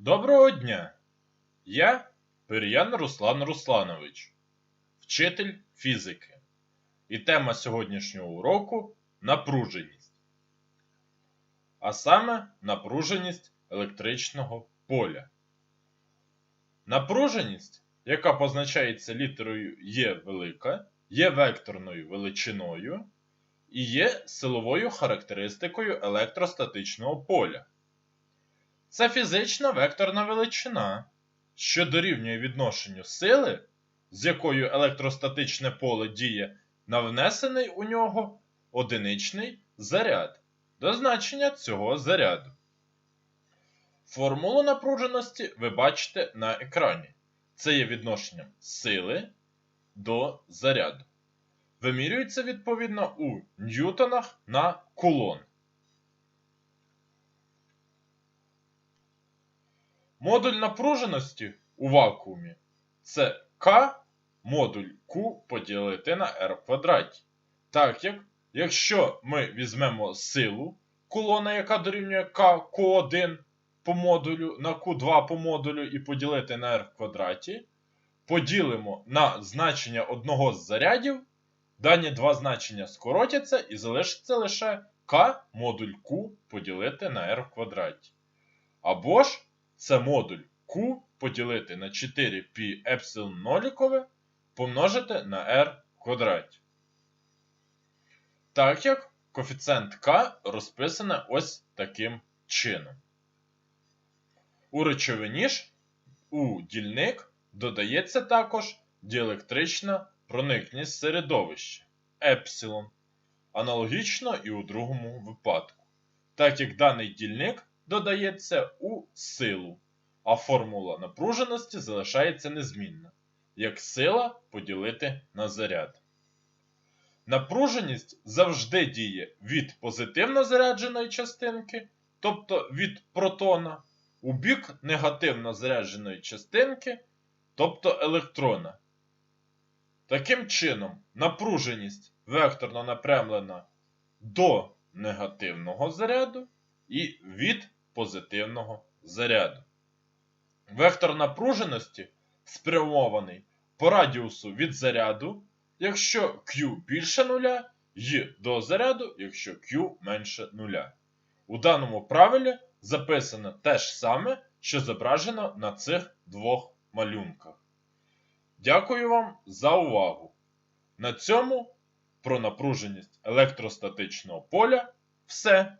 Доброго дня! Я Пир'ян Руслан Русланович, вчитель фізики. І тема сьогоднішнього уроку напруженість. А саме напруженість електричного поля. Напруженість, яка позначається літерою Є велика, є векторною величиною і є силовою характеристикою електростатичного поля. Це фізична векторна величина, що дорівнює відношенню сили, з якою електростатичне поле діє на внесений у нього одиничний заряд до значення цього заряду. Формулу напруженості ви бачите на екрані. Це є відношенням сили до заряду. Вимірюється відповідно у ньютонах на кулон. Модуль напруженості у вакуумі це К модуль Q поділити на R квадраті. Так як, якщо ми візьмемо силу кулона, яка дорівнює К Q1 по модулю на Q2 по модулю і поділити на R квадраті, поділимо на значення одного з зарядів, дані два значення скоротяться і залишиться лише К модуль Q поділити на R квадраті. Або ж це модуль Q поділити на 4π епсилон нолікове помножити на r квадраті. Так як коефіцієнт К розписане ось таким чином. У речовині ж у дільник додається також діелектрична проникність середовища епсилон. Аналогічно і у другому випадку. Так як даний дільник додається у силу, а формула напруженості залишається незмінна, як сила поділити на заряд. Напруженість завжди діє від позитивно зарядженої частинки, тобто від протона, у бік негативно зарядженої частинки, тобто електрона. Таким чином, напруженість векторно напрямлена до негативного заряду і від позитивного заряду. Вектор напруженості спрямований по радіусу від заряду, якщо Q більше нуля, і до заряду, якщо Q менше нуля. У даному правилі записано те ж саме, що зображено на цих двох малюнках. Дякую вам за увагу! На цьому про напруженість електростатичного поля все.